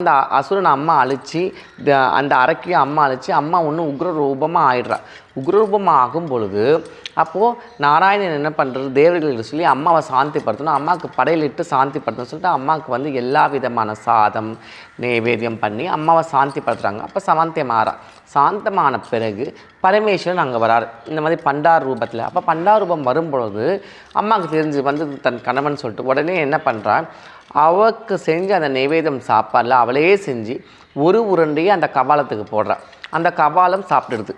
அந்த அசுரனை அம்மா அழிச்சு அந்த அரக்கியை அம்மா அழிச்சு அம்மா ஒன்று உக்ர ரூபமாக ஆயிடுறா. உக்ரரூபமாக ஆகும் பொழுது அப்போது நாராயணன் என்ன பண்ணுறது தேவர்கள் சொல்லி அம்மாவை சாந்திப்படுத்தணும். அம்மாவுக்கு படையிலிட்டு சாந்திப்படுத்தணும். சொல்லிட்டு அம்மாவுக்கு வந்து எல்லா விதமான சாதம் நைவேத்தியம் பண்ணி அம்மாவை சாந்திப்படுத்துகிறாங்க அப்போ சாந்தியம் ஆறா சாந்தமான பிறகு பரமேஸ்வரன் அங்கே வரார். இந்த மாதிரி பண்டார் ரூபத்தில். அப்போ பண்டார் ரூபம் வரும்பொழுது அம்மாவுக்கு தெரிஞ்சு வந்து தன் கணவன் சொல்லிட்டு உடனே என்ன பண்ணுறான் அவளுக்கு செஞ்சு அந்த நைவேதம் சாப்பாடில் அவளே செஞ்சு ஒரு உருண்டையை அந்த கபாலத்துக்கு போடுறான் அந்த கபாலம் சாப்பிட்டுடுது.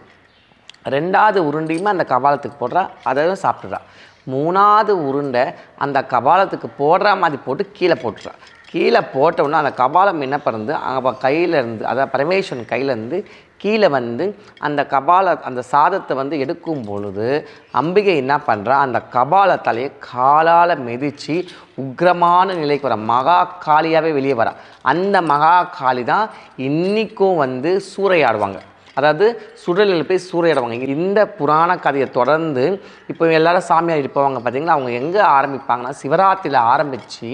ரெண்டாவது உருண்டையுமே அந்த கபாலத்துக்கு போடுறா. அதையும் சாப்பிட்றா மூணாவது உருண்டை அந்த கபாலத்துக்கு போடுற மாதிரி போட்டு கீழே போட்டுறா கீழே போட்டோம்னா அந்த கபாலம் என்ன பண்ணுறது அவள் கையிலேருந்து அதாவது பரமேஸ்வரன் கையிலேருந்து கீழே வந்து அந்த கபால அந்த சாதத்தை வந்து எடுக்கும் பொழுது அம்பிகை என்ன பண்ணுறா அந்த கபால தலையை காலால் மிதித்து உக்கிரமான நிலைக்கு வர மகா காளியாகவே வெளியே வரா. அந்த மகா காளி தான் இன்றைக்கும் வந்து சூறையாடுவாங்க. அதாவது சுடலில் போய் சூறையிடுவாங்க. இந்த புராண கதையை தொடர்ந்து இப்போ எல்லாரும் சாமியார் இருப்பவங்க பார்த்தீங்களா? அவங்க எங்கே ஆரம்பிப்பாங்கன்னா சிவராத்திரியில் ஆரம்பித்து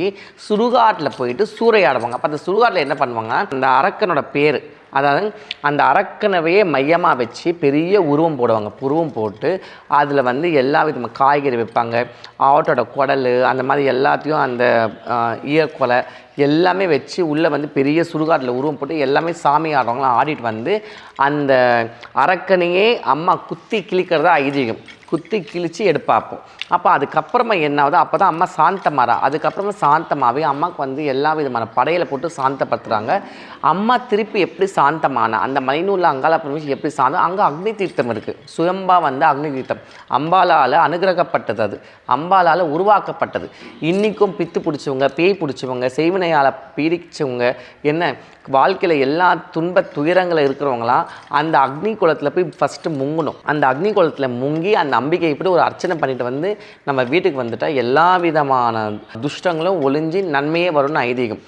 சுடுகாட்டில் போயிட்டு சூறையாடுவாங்க. அப்போ அந்த சுடுகாட்டில் என்ன பண்ணுவாங்க அந்த அரக்கனோட பேர் அதாவது அந்த அரக்கனவையே மையமாக வச்சு பெரிய உருவம் போடுவாங்க. உருவம் போட்டு அதில் வந்து எல்லா விதமாக காய்கறி வைப்பாங்க. ஆட்டோட குடல் அந்த மாதிரி எல்லாத்தையும் அந்த ஆஹ், ஈயக்கொலை எல்லாமே வச்சு உள்ளே வந்து பெரிய சுடுகாட்டில் உருவம் போட்டு எல்லாமே சாமி ஆடுறவங்களாம் ஆடிட்டு வந்து அந்த அரக்கனையே அம்மா குத்தி கிழிக்கிறதா ஐதீகம். குத்தி கிழிச்சு எடுப்பாப்போம். அப்போ அதுக்கப்புறமா என்ன ஆகுது அப்போ தான் அம்மா சாந்தமாரா அதுக்கப்புறமா சாந்தமாகவே அம்மாவுக்கு வந்து எல்லா விதமான படையில் போட்டு சாந்தப்படுத்துகிறாங்க அம்மா திருப்பி எப்படி சாந்தமான அந்த மைனூரில் அங்காள பரமேஸ்வரி எப்படி சாந்தம்? அங்கே அக்னி தீர்த்தம் இருக்குது சுயம்பா வந்து அக்னி தீர்த்தம். அம்பாலால் அனுகிரகப்பட்டது அது. அம்பாலால் உருவாக்கப்பட்டது. இன்றைக்கும் பித்து பிடிச்சவங்க பேய் பிடிச்சவங்க செய்வினையால் பீடிச்சவங்க என்ன வாழ்க்கையில் எல்லா துன்ப துயரங்களில் இருக்கிறவங்களாம் அந்த அக்னி குளத்தில் போய் ஃபஸ்ட்டு முங்கணும். அந்த அக்னி குளத்தில் முங்கி அந்த நம்பிக்கை இப்படி ஒரு அர்ச்சனை பண்ணிட்டு வந்து நம்ம வீட்டுக்கு வந்துட்டால் எல்லா விதமான துஷ்டங்களும் ஒளிஞ்சு நன்மையே வரும்னு ஐதீகம்.